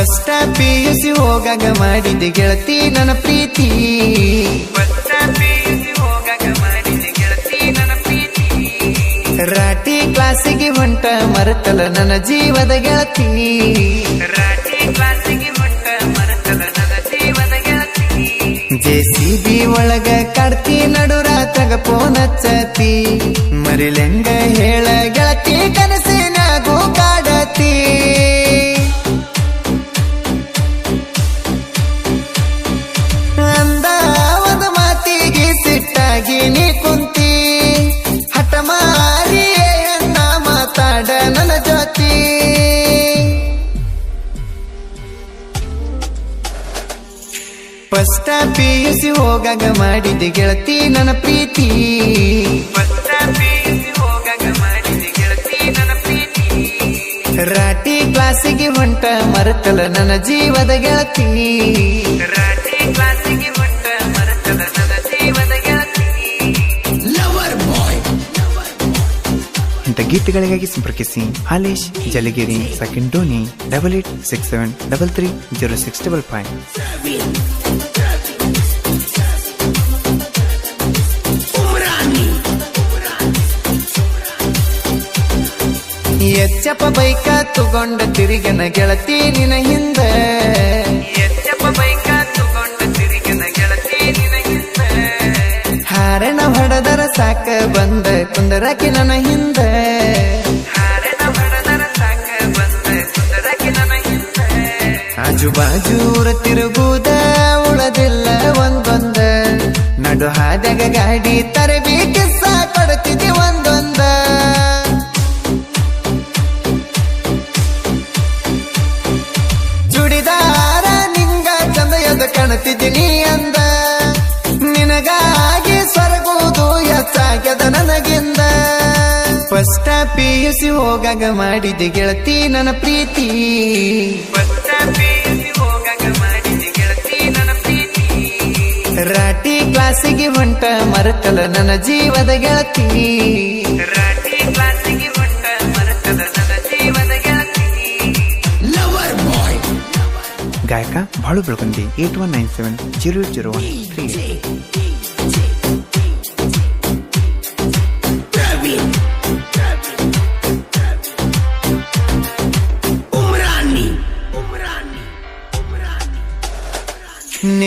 First P U C ಹೋಗಾಗ ಮಾಡಿದೆ ಗೆಳತಿ ನನ್ನ ಪ್ರೀತಿ. ಫಸ್ಟ್ ಪಿ ಯು ಸಿ ಹೋಗಾಗ ಮಾಡಿದೆ ಗೆಳತಿ ನನ್ನ ಪ್ರೀತಿ. ರಾಟಿ ಕ್ಲಾಸಿಗೆ ಹೊಂಟ ಮರೆತಲ ನನ್ನ ಜೀವದ ಗೆಳತಿ. ರಾಟಿ ಕ್ಲಾಸಿಗೆ ಹೊಂಟ ಮರೆತಲ ನನ್ನ ಜೀವದ ಗೆಳತಿ. ಜೆ ಸಿ ಬಿ ಒಳಗ ಕಡ್ತಿ ನಡುರಾತಗ ಪೋನ ಚತಿ ಮರಿಲೆಂಗ ಹೇಳ ಫಸ್ಟ್ ಪಿ ಯು ಸಿ ಹೋಗಾಗ ಮಾಡಿದೆ ಗೆಳತಿ ನನ್ನ ಪ್ರೀತಿ. ಕ್ಲಾಸಿಗೆ ಹೊಂಟ ಮರತಲ ನನ್ನ ಜೀವದ ಗೆಳತಿ. ರಾಟಿ ಕ್ಲಾಸಿಗೆ ಹೊಂಟ ಮರೆತಲ ನನ್ನ ಜೀವದ ಗೆಳತಿ. ಇಂಥ ಗೀತೆಗಳಿಗಾಗಿ ಸಂಪರ್ಕಿಸಿ Halesh Jalagiri second Doni double eight six seven double three zero six double five ಎಚ್ಚಪ್ಪ ಬೈಕ ತಗೊಂಡ ತಿರುಗನ ಗೆಳತಿ ನಿನ ಹಿಂದೆ. ಎಚ್ಚಪ್ಪ ಬೈಕ ತಗೊಂಡ ತಿರುಗನ ಗೆಳತಿ ನಿನ ಹಿಂದೆ. ಹಾರಣ ಹೊಡೆದರ ಸಾಕ ಬಂದ ಕುಂದರಕಿ ನನ್ನ ಹಿಂದೆ. ಹಾರಣ ಹೊಡೆದರ ಸಾಕ ಬಂದ ಕುಂದರಕಿ ನನ್ನ ಹಿಂದ. ಆಜು ಬಾಜು ತಿರುಗುದ ಉಳದಿಲ್ಲ ಒಂದೊಂದ. ನಡು ಹಾದ್ಯಾಗ ಗಾಡಿ ತರಬೇಕೆ ಫಸ್ಟ್ ಪಿ ಯು ಸಿ ಹೋಗಾಗ ಮಾಡಿದೆ ಗೆಳತಿ ನನ್ನ ಪ್ರೀತಿ. ಫಸ್ಟ್ ಪಿ ಯು ಸಿ ಹೋಗಾಗ ಮಾಡಿದೆ ಗೆಳತಿ ನನ್ನ ಪ್ರೀತಿ. ರಾಟಿ ಕ್ಲಾಸಿಗೆ ಹೊಂಟ ಮರಕಲ ನನ್ನ ಜೀವದ ಗೆಳತಿ. ರಾಟಿ ಕ್ಲಾಸಿಗೆ ಹೊಂಟ ಮರೆತಲ ನನ್ನ ಜೀವದ ಗೆಳತಿ. ಗಾಯಕ Balu Belagundi eight one nine seven zero zero one three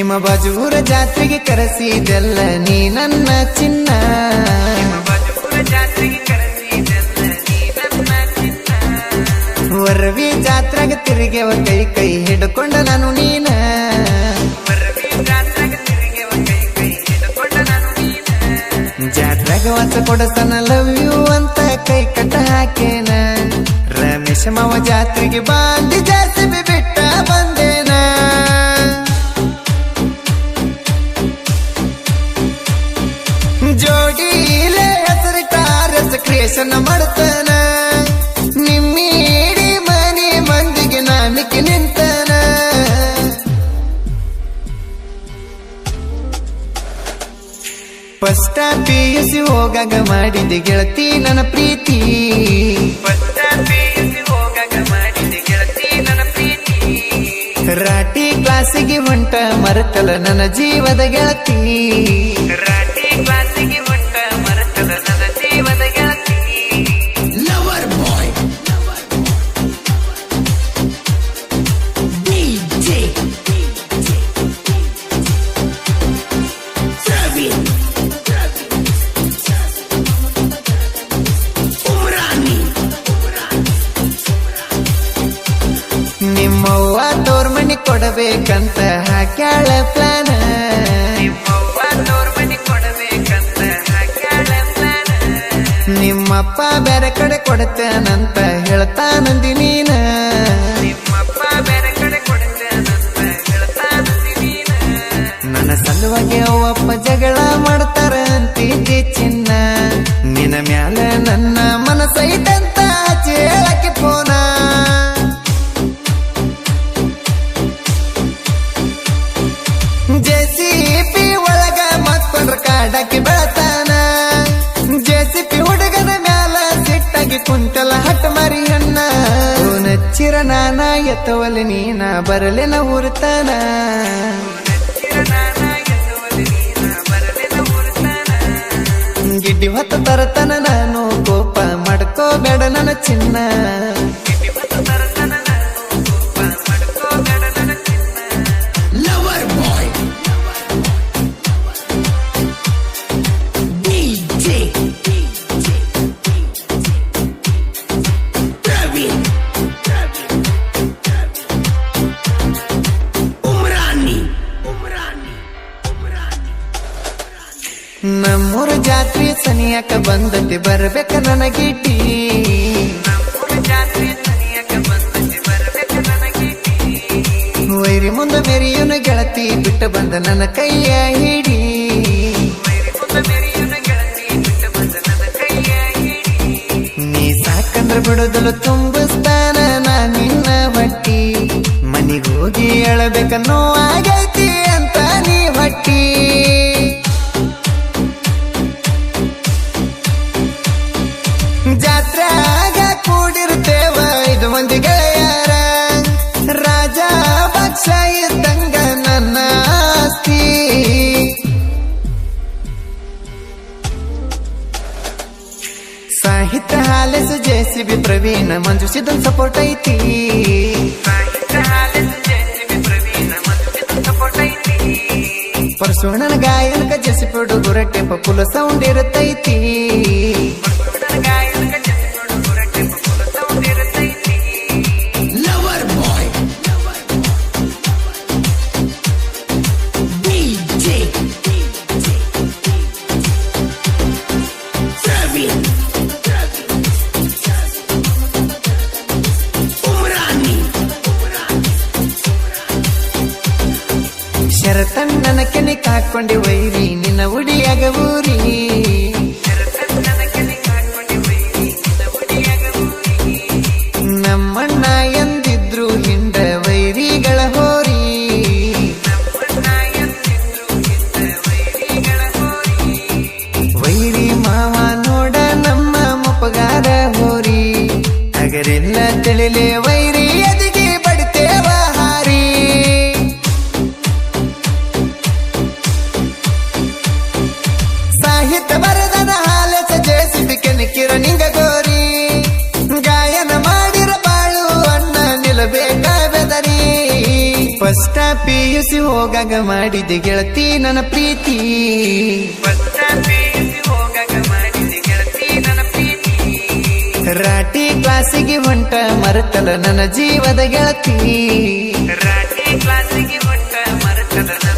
ನಿಮ್ಮ ಬಜೂರ ಜಾತ್ರೆಗೆ ಕರೆಸಿದೆಲ್ಲ ನೀ ನನ್ನ ಚಿನ್ನ. ವರವಿ ಜಾತ್ರೆಗೆ ತಿರುಗೆವ ಕೈ ಕೈ ಹಿಡ್ಕೊಂಡ ನಾನು ನೀನ. ಜಾತ್ರೆಗೆ ವಾಸ ಕೊಡಸನ ಲವ್ ಯು ಅಂತ ಕೈ ಕಟ್ಟ ಹಾಕೇನ. ರಮೇಶ ಮಾವ ಜಾತ್ರೆಗೆ ಬಾಂಧಿ ಜಾಸ್ತಿ ಕ್ರಿಯೇಷನ್ ಮಾಡ್ತಾನ. ನಿಮ್ಮೀಡಿ ಮನೆ ಮಂದಿಗೆ ನಾಮಿಕೆ ನಿಂತಾನ. ಫಸ್ಟ್ ಪಿ ಯು ಸಿ ಹೋಗಾಗ ಮಾಡಿದೆ ಗೆಳತಿ ನನ್ನ ಪ್ರೀತಿ. ಫಸ್ಟ್ ಪಿ ಯು ಸಿ ಹೋಗಾಗ ಮಾಡಿದೆ ಗೆಳತಿ ನನ್ನ ಪ್ರೀತಿ. ರಾಟಿ ಕ್ಲಾಸಿಗೆ ಹೊಂಟ ಮರೆತಲ ನನ್ನ ಜೀವದ ಗೆಳತಿ. ಕೊಡಬೇಕಂತ ಹಾಕ್ಯಾಳ ಪ್ಲಾನ ನಿಮ್ಮಪ್ಪ ಬೇರೆ ಕಡೆ ಕೊಡ್ತೇನಂತ ಕೊಡ್ತೇನಂತ ಹೇಳ್ತಾನಂದಿ ನೀನ. ನನ್ನ ಸಲುವಾಗಿ ಅವಪ್ಪ ಜಗಳ ಮಾಡ್ತಾರ ಅಂತಿದ್ದೆ ನಾನ ಎತ್ತವಲ್ಲಿ ನೀನ ಬರಲೆನ ಹುರುತಾನ ಗಿಡ್ಡಿ ಹೊತ್ತ ತರತನ ನಾನು ಕೋಪ ಮಾಡ್ಕೋಬೇಡ ನನ್ನ ಚಿನ್ನ. ಜಾತ್ರೆ ಬಂದಂತೆ ಬರ್ಬೇಕ ನನ್ನ ಗಿಡ್ಡಿ ವೈರಿ ಮುಂದ ಮೆರಿಯುನ ಗೆಳತಿ ಬಿಟ್ಟು ಬಂದ ನನ್ನ ಕೈಯ ಹಿಡಿ. ನೀ ಸಾಕಂದ್ರ ಬಿಡೋದಲ್ಲ ತುಂಬಿಸ್ತಾನ ನಾ ನಿನ್ನ ಬಟ್ಟಿ ಮನೆಗೋಗಿ ಹೋಗಿ ಹೇಳಬೇಕನ್ನೋ ಸಾಹಿತ್ಯ ಹಾಲೆಸ ಜೆಸಿಬಿ ಪ್ರವೀಣ ಮಂಜು ಸಿದ್ಧನ್ ಸಪೋರ್ಟ್ ಐತಿ. ಪರಶುಣನ ಗಾಯನಕ ಜೆಸಿಪಿ ಹುಡುಗರ ಟೆಪ ಪುಲ ಸೌಂಡ್ ಇರುತ್ತೈತಿ. ಶರತಣ್ಣನ ಕೆನೆ ಕಾಕೊಂಡೆ ವೈರಿ ನಿನ್ನ ಉಡಿಯಾಗ ಊರಿ. ಸಾಹಿತ್ಯ ಬರೆದನ ಹಾಲೆಸ ಜೇಸಿಬಿ ಕೆನಕಿರ ನಿಂಗ ಗೋರಿ ಗಾಯನ ಮಾಡಿರ ಬಾಳು ಅಣ್ಣ ನಿಲ್ಲಬೇಕ ಬೆದರಿ ಫಸ್ಟ್ ಪಿ ಯು ಸಿ ಹೋಗಾಗ ಮಾಡಿದೆ ಗೆಳತಿ ನನ್ನ ಪ್ರೀತಿ. ರಾಟಿ ಕ್ಲಾಸಿಗೆ ಹೊಂಟ ಮರೆತಲ ನನ್ನ ಜೀವದ ಗೆಳತಿ. Lover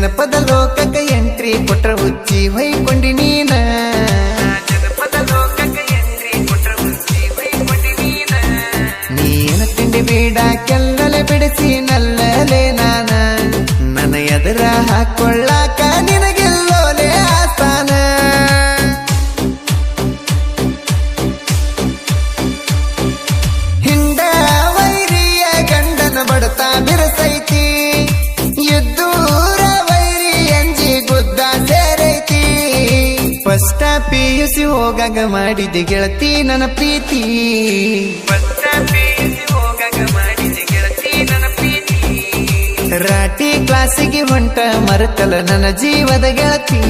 ನಾ ಫಸ್ಟ್ ಪ್ರೀತಿ ಯು ಪಿಯುಸಿ ಹೋಗಾಗ ಮಾಡಿದೆ ಗೆಳತಿ ನನ್ನ ಪ್ರೀತಿ. ರಾಟಿ ಕ್ಲಾಸಿಗೆ ಹೊಂಟ ಮರತಲ ನನ್ನ ಜೀವದ ಗೆಳತಿ.